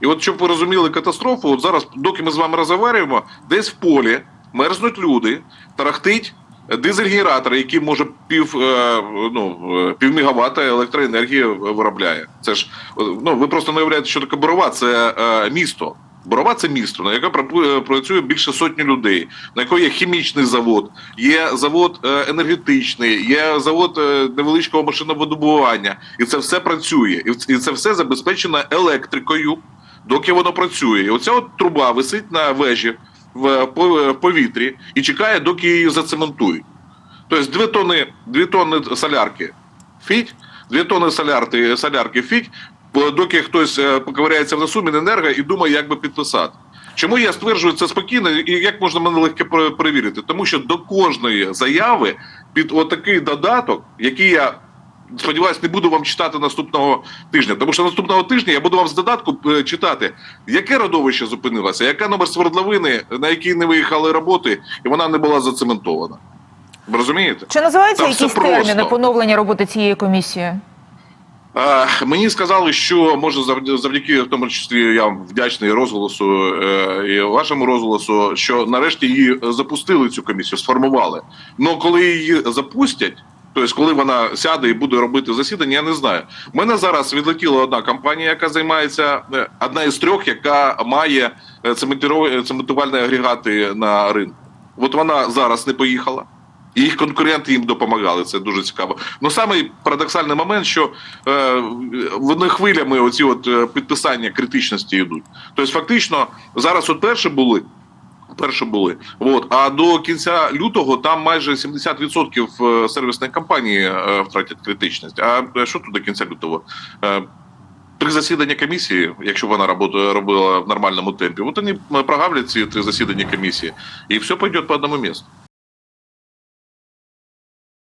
І от щоб ви розуміли катастрофу, от зараз, доки ми з вами розговорюємо, десь в полі мерзнуть люди, тарахтить дизель-генератор, який може пів, е, ну, е, пів мегаватта електроенергії виробляє. Це ж ну, ви просто не уявляєте, що таке Борова, це е, місто. Борова це місто, на яке працює більше сотні людей, на якої є хімічний завод, є завод енергетичний, є завод невеличкого машиновидобування, і це все працює, і це все забезпечено електрикою, доки воно працює. І оця от труба висить на вежі в повітрі і чекає, доки її зацементують. Тобто дві тонни, дві тонни солярки фіть, дві тонни солярки, солярки фіть, доки хтось е, поковиряється в носу Міненерго і думає, як би підписати. Чому я стверджую це спокійно і як можна мене легко пере- перевірити? Тому що до кожної заяви під отакий додаток, який я сподіваюсь, не буду вам читати наступного тижня. Тому що наступного тижня я буду вам з додатку е, читати, яке родовище зупинилося, яка номер свердловини, на якій не виїхали роботи, і вона не була зацементована. Ви розумієте? Чи називаються Там якісь терміни поновлення роботи цієї комісії? Мені сказали, що може завдя- завдяки, в тому числі я вам вдячний розголосу е, і вашому розголосу, що нарешті її запустили цю комісію, сформували. Ну коли її запустять. Тобто, коли вона сяде і буде робити засідання, я не знаю. У мене зараз відлетіла одна компанія, яка займається е, одна із трьох, яка має е, цементувальні агрегати на ринку. От вона зараз не поїхала. І їх конкуренти їм допомагали. Це дуже цікаво. Ну самий парадоксальний момент, що е, вони хвилями оці от е, підписання критичності йдуть. Тобто, фактично, зараз от перші були. Перші були. От. А до кінця лютого там майже 70% сервісної е, втратять критичність. А е, що тут до кінця лютого? Е, Три засідання комісії, якщо вона роботу робила в нормальному темпі, от вони прогавлять ці три засідання комісії, і все пойде по одному місту.